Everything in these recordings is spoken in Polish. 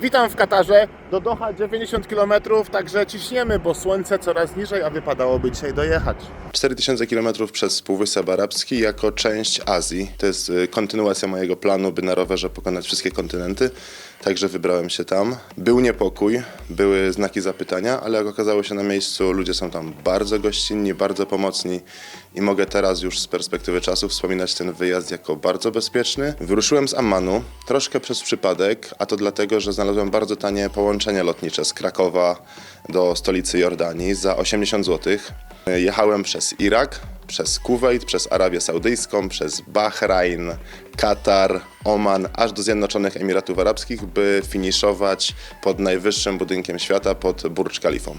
Witam w Katarze. Do Doha 90 km, także ciśniemy, bo słońce coraz niżej, a wypadałoby dzisiaj dojechać. 4000 km przez Półwysep Arabski jako część Azji. To jest y, kontynuacja mojego planu, by na rowerze pokonać wszystkie kontynenty. Także wybrałem się tam. Był niepokój, były znaki zapytania, ale jak okazało się na miejscu, ludzie są tam bardzo gościnni, bardzo pomocni i mogę teraz już z perspektywy czasu wspominać ten wyjazd jako bardzo bezpieczny. Wyruszyłem z Ammanu, troszkę przez przypadek, a to dlatego, że znalazłem bardzo tanie połączenie lotnicze z Krakowa do stolicy Jordanii za 80 zł. Jechałem przez Irak, przez Kuwait, przez Arabię Saudyjską, przez Bahrain, Katar, Oman, aż do Zjednoczonych Emiratów Arabskich, by finiszować pod najwyższym budynkiem świata, pod Burj Khalifą.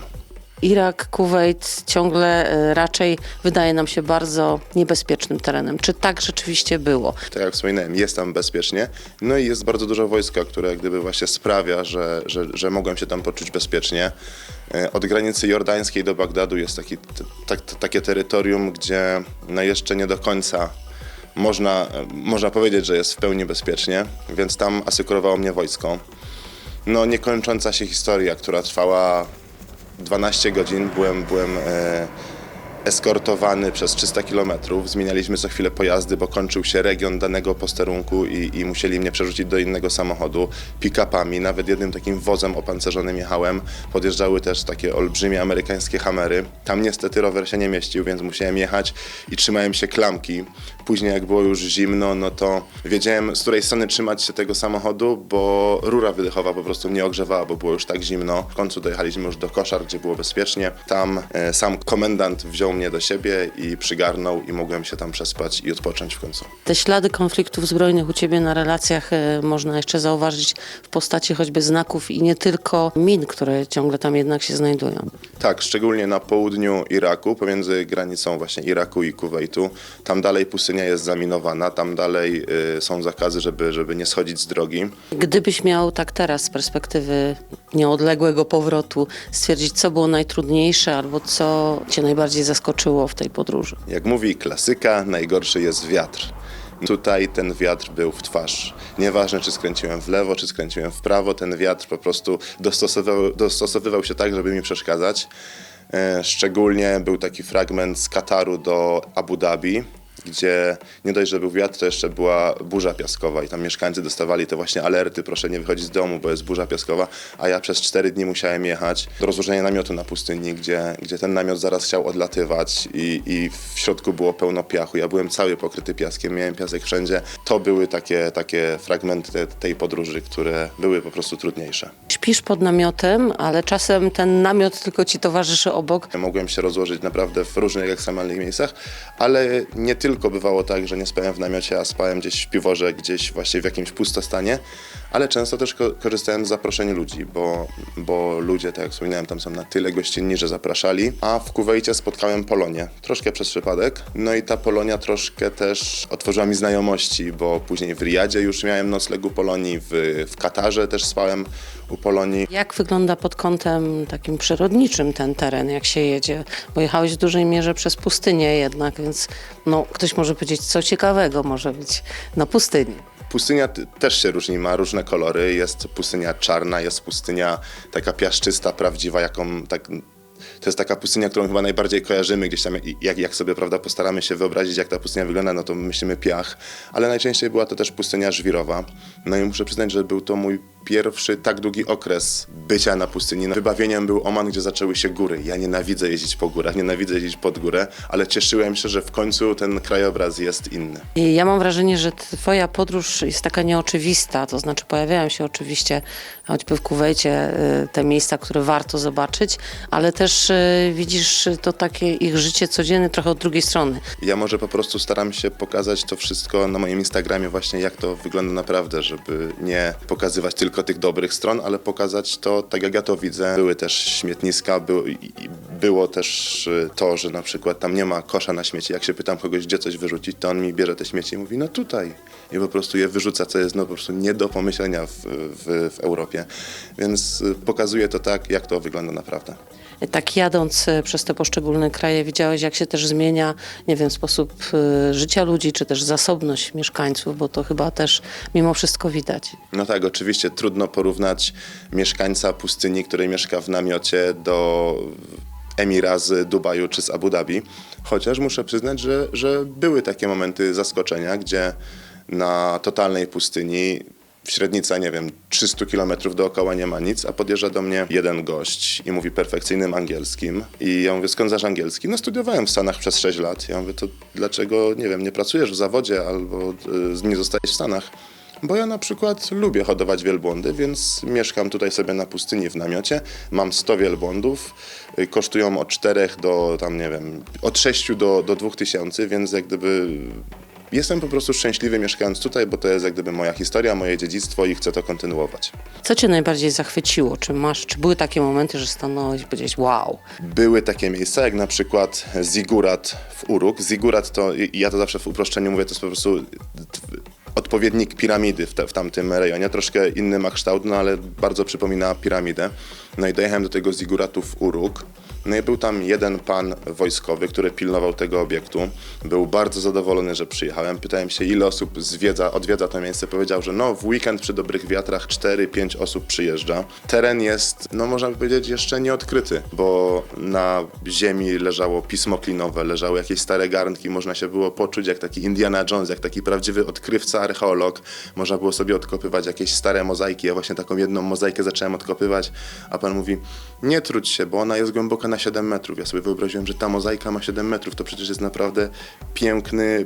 Irak, Kuwait ciągle e, raczej wydaje nam się bardzo niebezpiecznym terenem. Czy tak rzeczywiście było? Tak jak wspominałem, jest tam bezpiecznie. No i jest bardzo dużo wojska, które gdyby właśnie sprawia, że, że, że mogłem się tam poczuć bezpiecznie. E, Od granicy jordańskiej do Bagdadu jest taki, tak- takie terytorium, gdzie no jeszcze nie do końca można, e, można powiedzieć, że jest w pełni bezpiecznie, więc tam asykurowało mnie wojsko. No niekończąca się historia, która trwała 12 godzin. Byłem, byłem e, eskortowany przez 300 km. Zmienialiśmy co chwilę pojazdy, bo kończył się region danego posterunku i, i musieli mnie przerzucić do innego samochodu. Pick-upami, nawet jednym takim wozem opancerzonym jechałem. Podjeżdżały też takie olbrzymie amerykańskie hamery. Tam niestety rower się nie mieścił, więc musiałem jechać i trzymałem się klamki. Później jak było już zimno, no to wiedziałem z której strony trzymać się tego samochodu, bo rura wydechowa po prostu mnie ogrzewała, bo było już tak zimno. W końcu dojechaliśmy już do koszar, gdzie było bezpiecznie. Tam e, sam komendant wziął mnie do siebie i przygarnął i mogłem się tam przespać i odpocząć w końcu. Te ślady konfliktów zbrojnych u ciebie na relacjach e, można jeszcze zauważyć w postaci choćby znaków i nie tylko min, które ciągle tam jednak się znajdują. Tak, szczególnie na południu Iraku, pomiędzy granicą właśnie Iraku i Kuwejtu. Tam dalej pustynia jest zaminowana, tam dalej y, są zakazy, żeby, żeby nie schodzić z drogi. Gdybyś miał tak teraz z perspektywy nieodległego powrotu stwierdzić, co było najtrudniejsze albo co cię najbardziej zaskoczyło w tej podróży. Jak mówi klasyka, najgorszy jest wiatr. Tutaj ten wiatr był w twarz. Nieważne, czy skręciłem w lewo, czy skręciłem w prawo, ten wiatr po prostu dostosowywał, dostosowywał się tak, żeby mi przeszkadzać. E, Szczególnie był taki fragment z Kataru do Abu Dhabi, gdzie nie dość, że był wiatr, to jeszcze była burza piaskowa i tam mieszkańcy dostawali te właśnie alerty, proszę nie wychodzić z domu, bo jest burza piaskowa, a ja przez cztery dni musiałem jechać do rozłożenia namiotu na pustyni, gdzie, gdzie ten namiot zaraz chciał odlatywać i, i w środku było pełno piachu. Ja byłem cały pokryty piaskiem, miałem piasek wszędzie. To były takie, takie fragmenty te, tej podróży, które były po prostu trudniejsze. Śpisz pod namiotem, ale czasem ten namiot tylko ci towarzyszy obok. Mogłem się rozłożyć naprawdę w różnych ekstremalnych miejscach, ale nie tylko bywało tak, że nie spałem w namiocie, a spałem gdzieś w piworze, gdzieś właśnie w jakimś pustostanie, ale często też ko- korzystałem z zaproszeń ludzi, bo, bo ludzie, tak jak wspominałem, tam są na tyle gościnni, że zapraszali. A w Kuwejcie spotkałem Polonię, troszkę przez przypadek. No i ta Polonia troszkę też otworzyła mi znajomości, bo później w Riyadzie już miałem nocleg u Polonii, w, w Katarze też spałem u Polonii. Jak wygląda pod kątem takim przyrodniczym ten teren, jak się jedzie? Bo jechałeś w dużej mierze przez pustynię jednak, więc no, ktoś może powiedzieć, co ciekawego może być na pustyni. Pustynia też się różni, ma różne kolory. Jest pustynia czarna, jest pustynia taka piaszczysta, prawdziwa, jaką tak. To jest taka pustynia, którą chyba najbardziej kojarzymy gdzieś tam, jak, jak sobie prawda, postaramy się wyobrazić, jak ta pustynia wygląda, no to myślimy piach, ale najczęściej była to też pustynia żwirowa. No i muszę przyznać, że był to mój pierwszy tak długi okres bycia na pustyni. No, wybawieniem był Oman, gdzie zaczęły się góry. Ja nienawidzę jeździć po górach, nienawidzę jeździć pod górę, ale cieszyłem się, że w końcu ten krajobraz jest inny. I Ja mam wrażenie, że twoja podróż jest taka nieoczywista, to znaczy pojawiają się oczywiście choćby w Kuwejcie y, te miejsca, które warto zobaczyć, ale też y, widzisz to takie ich życie codzienne trochę od drugiej strony. Ja może po prostu staram się pokazać to wszystko na moim Instagramie właśnie jak to wygląda naprawdę, żeby nie pokazywać tylko tych dobrych stron, ale pokazać to tak jak ja to widzę. Były też śmietniska, był, i- i było też y, to, że na przykład tam nie ma kosza na śmieci. Jak się pytam kogoś, gdzie coś wyrzucić, to on mi bierze te śmieci i mówi, no tutaj. I po prostu je wyrzuca, co jest no po prostu nie do pomyślenia w, w, w Europie. Więc y, pokazuje to tak, jak to wygląda naprawdę. Tak jadąc e, przez te poszczególne kraje, widziałeś, jak się też zmienia, nie wiem, sposób e, życia ludzi, czy też zasobność mieszkańców, bo to chyba też mimo wszystko widać. No tak, oczywiście trudno porównać mieszkańca pustyni, który mieszka w namiocie do emira z Dubaju czy z Abu Dhabi. Chociaż muszę przyznać, że, że były takie momenty zaskoczenia, gdzie na totalnej pustyni średnica, nie wiem, 300 km dookoła nie ma nic, a podjeżdża do mnie jeden gość i mówi perfekcyjnym angielskim. I ja mówię, skąd znasz angielski? No studiowałem w Stanach przez 6 lat. Ja mówię, to dlaczego, nie wiem, nie pracujesz w zawodzie albo y, nie zostajesz w Stanach? Bo ja na przykład lubię hodować wielbłądy, więc mieszkam tutaj sobie na pustyni w namiocie. Mam 100 wielbłądów, y, kosztują od 4 do tam nie wiem, od 6 do, do 2 tysięcy, więc jak gdyby jestem po prostu szczęśliwy mieszkając tutaj, bo to jest jak gdyby moja historia, moje dziedzictwo i chcę to kontynuować. Co cię najbardziej zachwyciło? Czy masz, czy były takie momenty, że stanąłeś i powiedziałeś wow? Były takie miejsca, jak na przykład Zigurat w Uruk. Zigurat to, ja to zawsze w uproszczeniu mówię, to jest po prostu odpowiednik piramidy w, te, w tamtym rejonie. Troszkę inny ma kształt, no ale bardzo przypomina piramidę. No i dojechałem do tego Ziguratu w Uruk. No i był tam jeden pan wojskowy, który pilnował tego obiektu. Był bardzo zadowolony, że przyjechałem. Pytałem się, ile osób zwiedza, odwiedza to miejsce. Powiedział, że no w weekend przy dobrych wiatrach 4-5 osób przyjeżdża. Teren jest, no można by powiedzieć, jeszcze nieodkryty, bo na ziemi leżało pismo klinowe, leżały jakieś stare garnki. Można się było poczuć jak taki Indiana Jones, jak taki prawdziwy odkrywca, archeolog. Można było sobie odkopywać jakieś stare mozaiki. Ja właśnie taką jedną mozaikę zacząłem odkopywać, a pan mówi, nie trudź się, bo ona jest głęboka na 7 metrów. Ja sobie wyobraziłem, że ta mozaika ma 7 metrów. To przecież jest naprawdę piękny,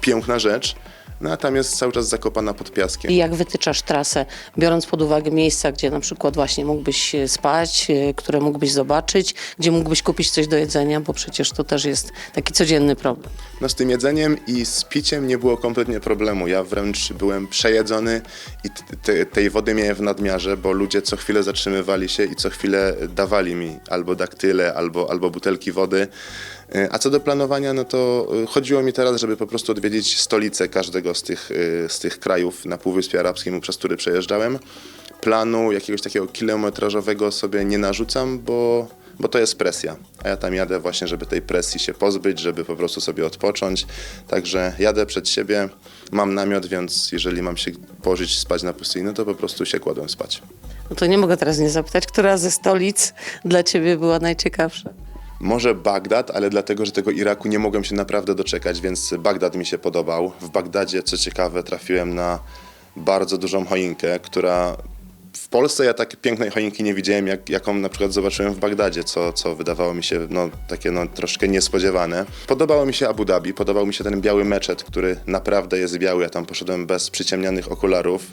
piękna rzecz. No a tam jest cały czas zakopana pod piaskiem. I jak wytyczasz trasę, biorąc pod uwagę miejsca, gdzie na przykład właśnie mógłbyś e, spać, e, które mógłbyś zobaczyć, gdzie mógłbyś kupić coś do jedzenia, bo przecież to też jest taki codzienny problem. No z tym jedzeniem i z piciem nie było kompletnie problemu. Ja wręcz byłem przejedzony i tej wody miałem w nadmiarze, bo ludzie co chwilę zatrzymywali się i co chwilę dawali mi albo daktyle, albo, albo butelki wody. Y, A co do planowania, no to y, chodziło mi teraz, żeby po prostu odwiedzić stolicę każdego z tych, y, z tych krajów na Półwyspie Arabskim, przez który przejeżdżałem. Planu jakiegoś takiego kilometrażowego sobie nie narzucam, bo, bo to jest presja. A ja tam jadę właśnie, żeby tej presji się pozbyć, żeby po prostu sobie odpocząć. Także jadę przed siebie, mam namiot, więc jeżeli mam się położyć spać na pustyni, no to po prostu się kładłem spać. No to nie mogę teraz nie zapytać, która ze stolic dla ciebie była najciekawsza? Może Bagdad, ale dlatego, że tego Iraku nie mogłem się naprawdę doczekać, więc Bagdad mi się podobał. W Bagdadzie, co ciekawe, trafiłem na bardzo dużą choinkę, która w Polsce ja tak pięknej choinki nie widziałem, jak, jaką na przykład zobaczyłem w Bagdadzie, co, co wydawało mi się no, takie no, troszkę niespodziewane. Podobało mi się Abu Dhabi, podobał mi się ten biały meczet, który naprawdę jest biały. Ja tam poszedłem bez przyciemnianych okularów.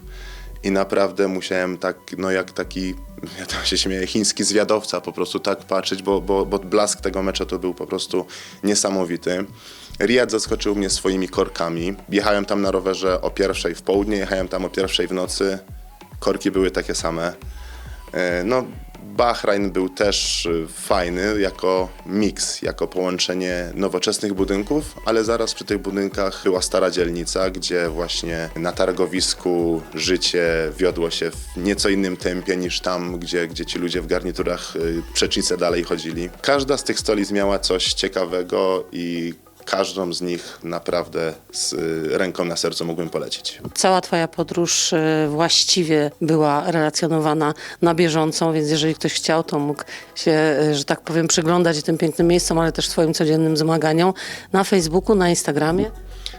I naprawdę musiałem tak, no jak taki, ja tam się śmieję, chiński zwiadowca po prostu tak patrzeć, bo, bo, bo blask tego meczu to był po prostu niesamowity. Riyadh zaskoczył mnie swoimi korkami. Jechałem tam na rowerze o pierwszej w południe, jechałem tam o pierwszej w nocy. Korki były takie same. E, No, Bahrain był też y, fajny jako miks, jako połączenie nowoczesnych budynków, ale zaraz przy tych budynkach była stara dzielnica, gdzie właśnie na targowisku życie wiodło się w nieco innym tempie niż tam, gdzie, gdzie ci ludzie w garniturach y, przecznicę dalej chodzili. Każda z tych stolic miała coś ciekawego i każdą z nich naprawdę z y, ręką na sercu mógłbym polecić. Cała twoja podróż e, właściwie była relacjonowana na bieżąco, więc jeżeli ktoś chciał, to mógł się, e, że tak powiem, przyglądać tym pięknym miejscom, ale też twoim codziennym zmaganiom na Facebooku, na Instagramie.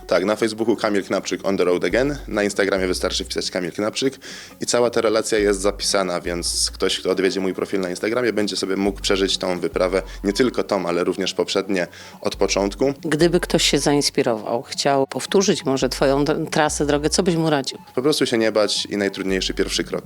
Tak, na Facebooku Kamil Knapczyk on the road again, na Instagramie wystarczy wpisać Kamil Knapczyk i cała ta relacja jest zapisana, więc ktoś, kto odwiedzi mój profil na Instagramie, będzie sobie mógł przeżyć tą wyprawę, nie tylko tą, ale również poprzednie od początku. Gdyby ktoś się zainspirował, chciał powtórzyć może twoją trasę, drogę, co byś mu radził? Po prostu się nie bać i najtrudniejszy pierwszy krok.